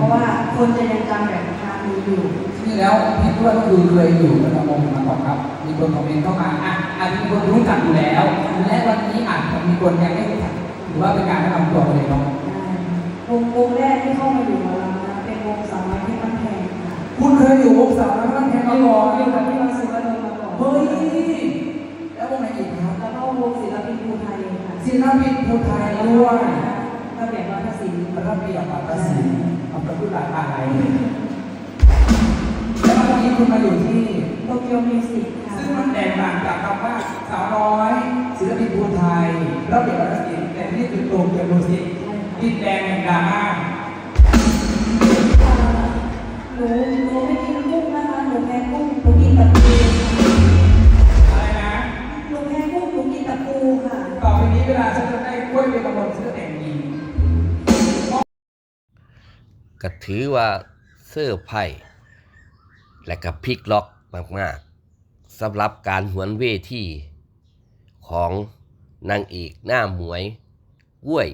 เพราะว่าคนจะยังจำแบบทางดูอยู่ นี่แล้วพี่ต้วนคือเคยอยู่กับวงมาก่อนครับ มีคนคอมเมนต์เข้ามาอะอาจจะมีคนรู้จักอยู่แล้ว และวันนี้อาจจะมีคนยังไม่รู้จักหรือว่าเป็นการแนะนำตัวเลยเนาะวงวงแรกที่เข้ามาอยู่กับเรานะเป็นวงสาวน้อยที่มันแพงค่ะคุณเคยอยู่วงสาวน้อยบ้านแพงอมายู่ก่อนอยู่กับพี่วสุวรรณมาก่อนเฮ้ยแล้ววงไหนอีกครับแล้วก็วงศิลปินภูไทยค่ะศิลปินภูไทยด้วยระเบียบวัฒนศิลป์แล้วก็มีอัปปะศิลป์ อัปปะพุทธาอะไรแล้ววันนี้คุณมาอยู่ที่โตเกียวมิวสิกค่ะซึ่งมันแตกต่างจากคำว่าสาวน้อยศิลปินภูไทยระเบียบวัฒนศิลป์แต่นี่คือโตเกียวมิวสิกดินแดงแห่งดราม่าหนูหนูไม่กินกุ้งนะคะหนูแพ้กุ้งหนูกินตะปูอะไรนะหนูแพ้กุ้งหนูกินตะปูค่ะ ต่อไปนี้เวลาฉันจะได้กล้วยเป็นกระบอกฉันจะ ก็ถือว่าเสื้อไพ่และก็พลิกล็อกมากๆสำหรับการหวนเวทีของนางเอกหน้าหมวยก้วย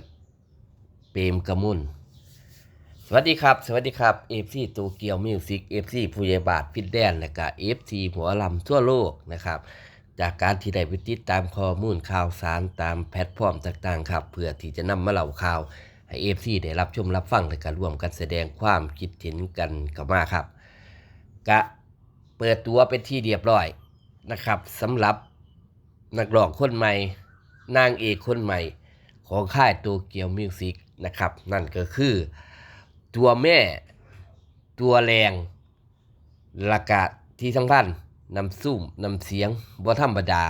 เปรมกมุลสวัสดีครับ สวัสดีครับเอฟซีโตเกียวมิวสิกเอฟซีผู้ใหญ่บาทฟิตแดน และก็เอฟซีหัวลำทั่วโลกนะครับ จากการที่ได้ไปติดตามข้อมูลข่าวสารตามแพลตฟอร์มต่างๆ ครับ เพื่อที่จะนำมาเล่าข่าว ให้เอฟซีได้รับชมรับฟังและการร่วมกันแสดงความคิดเห็นกันเข้ามาครับ กะเปิดตัวเป็นที่เรียบร้อยนะครับสำหรับนักร้องคนใหม่ นางเอกคนใหม่ ของค่ายโตเกียวมิวสิกนะครับ นั่นก็คือ ตัวแม่ ตัวแรงละกะที่สำคัญนำซุ่มนำเสียงบ่ธรรมดา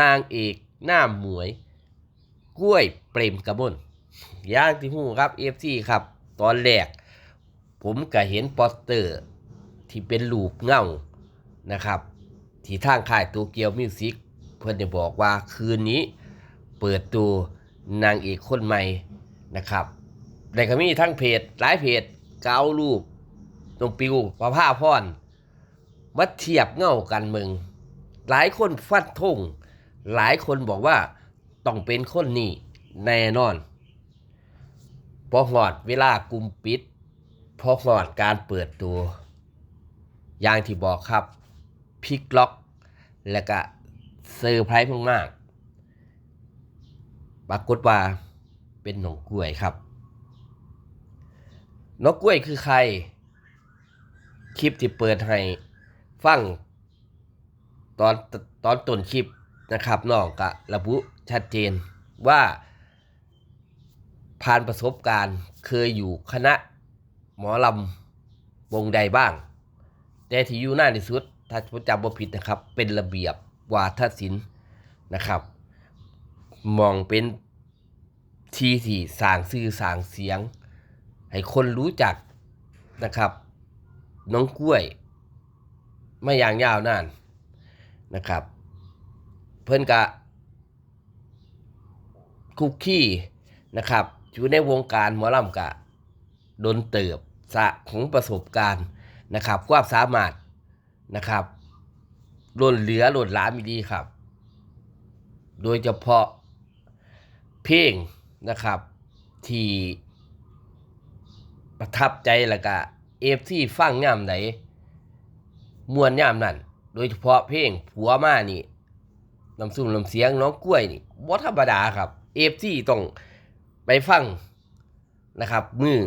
นางเอกหน้าหมวย กล้วยเปรมกระมล อย่างที่หูครับ FC ครับ ตอนแรก ผมก็เห็นโปสเตอร์ ที่เป็นรูปเงานะครับ ที่ทางค่ายโตเกียวมิวสิกเพื่อนจะบอกว่าคืนนี้เปิดตัวนางเอกคนใหม่นะครับแต่ก็มีทั้งเพจหลายเพจก็เอารูปตรงปิวประภาพรมาเทียบเงากันมึง หลายคนฟัดทงหลายคนบอกว่าต้องเป็นคนนี้แน่นอน พอหอดเวลากลุ่มปิดพอหอดการเปิดตัวอย่างที่บอกครับพิกล็อก แล้วก็เซอร์ไพรส์มากๆปรากฏว่าเป็นหนองกล้วยครับนกกล้วยคือใคร คลิปที่เปิดให้ฟังตอนตอนต้นคลิปนะครับน้องกะระบุชัดเจนว่า ผ่านประสบการณ์เคยอยู่คณะหมอลำวงใดบ้าง แต่ที่อยู่หน้าที่สุด ถ้าผมจำบ่ผิดนะครับ เป็นระเบียบวาทศิลป์นะครับ มองเป็นทีที่สร้างซื่อสร้างเสียง ให้คนรู้จักนะครับ น้องกล้วย ไม่อย่างยาวนานนะครับ เพิ่อนกะคุกกี้นะครับ อยู่ในวงการหมอลำกะโดนเติบสะของประสบการณ์นะครับความสามารถนะครับล้นเหลือล้นหลามีดีครับ โดยเฉพาะเพลงนะครับ ที่ประทับใจแล้วก็เอฟที่ฟังย่ามไหนมวนย่ามนั่นโดยเฉพาะเพลงผัวมานี่น้ำซุ่มน้ำเสียงน้องกล้วยนี่บ่ธรรมดาครับเอฟซีต้อง ไปฟังนะครับ มือ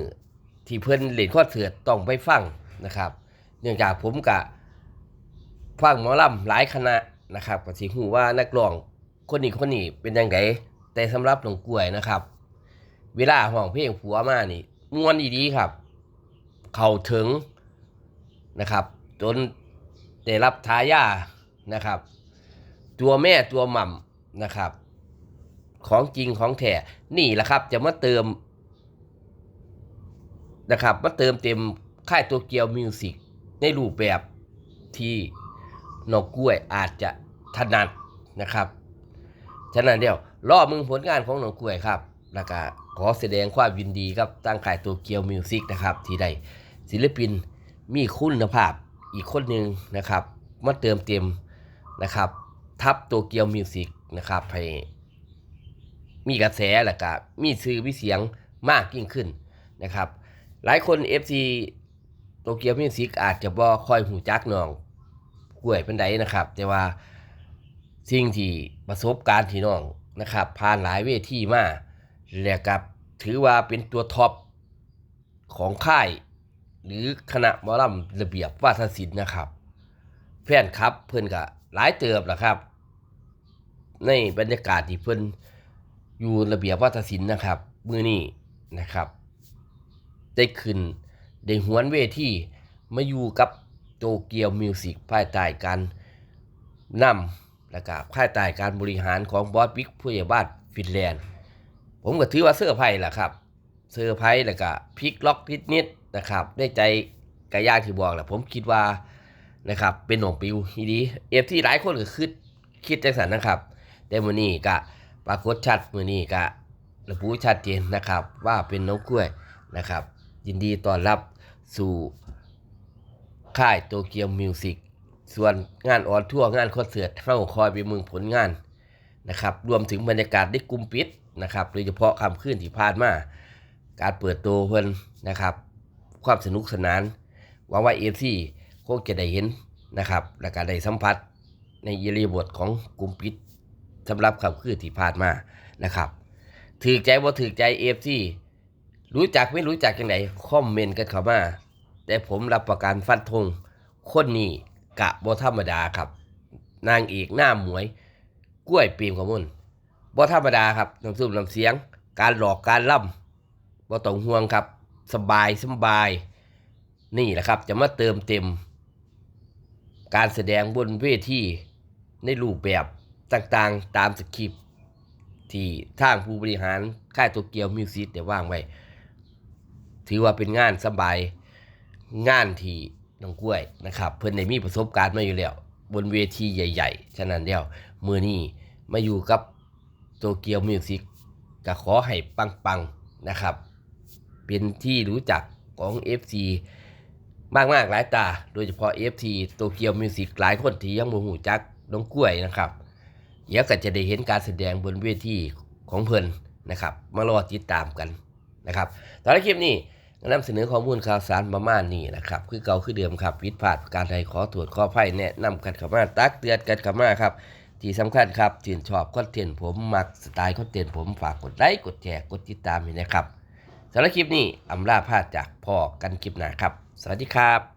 ที่เพิ่นเล่นคอเสิร์ตต้องไปฟังนะครับ เนื่องจากผมกะฟังหมอลำหลายคณะนะครับก็สิฮู้ว่านักร้องคนนี้คนนี้เป็นยังไงแต่สำหรับน้องกล้วยนะครับ เวลาห้องเพลงผัวมานี่ม่วนดีๆครับ เข้าถึงนะครับ จนได้รับทายานะครับ ตัวแม่ตัวหม่ำนะครับ ของจริงของแท้นี่แหละครับ จะมาเติมนะครับมาเติมเต็มค่ายตัวเกียวมิวสิกในรูปแบบที่นกกล้วยอาจจะถนัดนะครับฉะนั้นเดียวรอมึงผลงานของหนองกล้วยครับแล้วก็ขอแสดงความยินดีกับตั้งค่ายตัวเกียวมิวสิกนะครับ ที่ได้ศิลปินมีคุณภาพอีกคนหนึ่งนะครับมาเติมเต็มนะครับ ทับตัวเกียวมิวสิกนะครับให้ มีกระแสแล้วก็มีซื้อวิเสียงมากยิ่งขึ้นนะครับ หลายคน FC โตเกียวมิวสิกอาจจะบ่ค่อยหูจักน้องกล้วยเป็นไดนะครับ แต่ว่าสิ่งที่ประสบการณ์ที่น้องนะครับผ่านหลายเวทีมาแล้วกับถือว่าเป็นตัวท็อปของค่าย หรือคณะมอลำระเบียบวาทศิลป์นะครับแฟนครับเพิ่อนก็หลายเติบแหละครับ ในบรรยากาศที่เพิ่อน อยู่ระเบียบวาทศิลป์นะครับมือนี้นะครับได้ขึ้นได้หวนเวทีมาอยู่กับโตเกียวมิวสิกภายใต้การนำและก็ภายใต้การบริหารของบอสบิ๊กผู้ใหญ่บ้านฟินแลนด์ ผมก็ถือว่าเสื้อไพ่แหละครับ เสื้อไพ่แล้วก็พลิกล็อกพิษนิดนะครับได้ใจกระย่างที่บอกแหละผมคิดว่านะครับเป็นหนองปิวทีดีเอฟที่หลายคนก็คิดคิดจังสันนะครับแต่มือนี้ก็ ปรากฏชัดมือนี้ก็ระบุชัดเจนนะครับ ว่าเป็นนกกล้วยนะครับ ยินดีต้อนรับสู่ค่ายโตเกียวมิวสิกส่วนงานออนทั่วงานคอนเสิร์ตเข้าคอยไปเมืองผลงานนะครับ รวมถึงบรรยากาศได้กลุ่มปิดนะครับโดยเฉพาะคำขึ้นที่ผ่านมาการเปิดตัวเพิ่นนะครับ ความสนุกสนานหวังว่าเอฟซีคงจะได้เห็นนะครับ และการได้สัมผัสในอิริยาบทของกลุ่มปิด สำหรับคำขึ้นที่ผ่านมานะครับถือใจบ่ถือใจเอฟซีรู้จักไม่รู้จักยังไงคอมเมนต์กันเข้ามาแต่ผมรับประกันฟันธงคนนี้กะบ่ธรรมดาครับ นางเอกหน้าหมวย กล้วยปีมขมุนบ่ธรรมดาครับน้ำซุปน้ำเสียง การหลอกการล่ำบ่ต้องห่วงครับสบายสบาย นี่แหละครับจะมาเติมเต็ม การแสดงบนเวทีในรูปแบบ ต่างๆตามสคริปต์ที่ทางผู้บริหารค่ายโตเกียวมิวสิกได้ว่างไว้ ถือว่าเป็นงานสบายงานที่น้องกล้วยนะครับ เพิ่อนได้มีประสบการณ์มาอยู่แล้ว บนเวทีใหญ่ ๆ ฉะนั้นเดียวมือนี้มาอยู่กับโตเกียวมิวสิกก็ขอให้ปังๆนะครับ เป็นที่รู้จักของ FC มากมากๆหลายตา โดยเฉพาะ FC โตเกียวมิวสิกหลายคนที่ยังบ่หูจักน้องกล้วยนะครับ เดี๋ยวก็จะได้เห็นการแสดงบนเวทีของเพิ่นนะครับ มารอติดตามกันนะครับตอนคลิปนี้นำเสนอข้อมูลข่าวสารประมาณนี้นะครับ คือเก่าคือเดิมครับวิดพลาดการใดขอตรวจข้อไพ่แนะนำกันขามาตักเตือนกันขามาครับ ที่สำคัญครับชื่นชอบคอนเทนต์ผม มักสไตล์คอนเทนต์ผมฝากกดไลค์กดแชร์กดติดตามให้นะครับสำหรับคลิปนี้อำลาพาดจากพ่อกันคลิปหน้าครับ สวัสดีครับ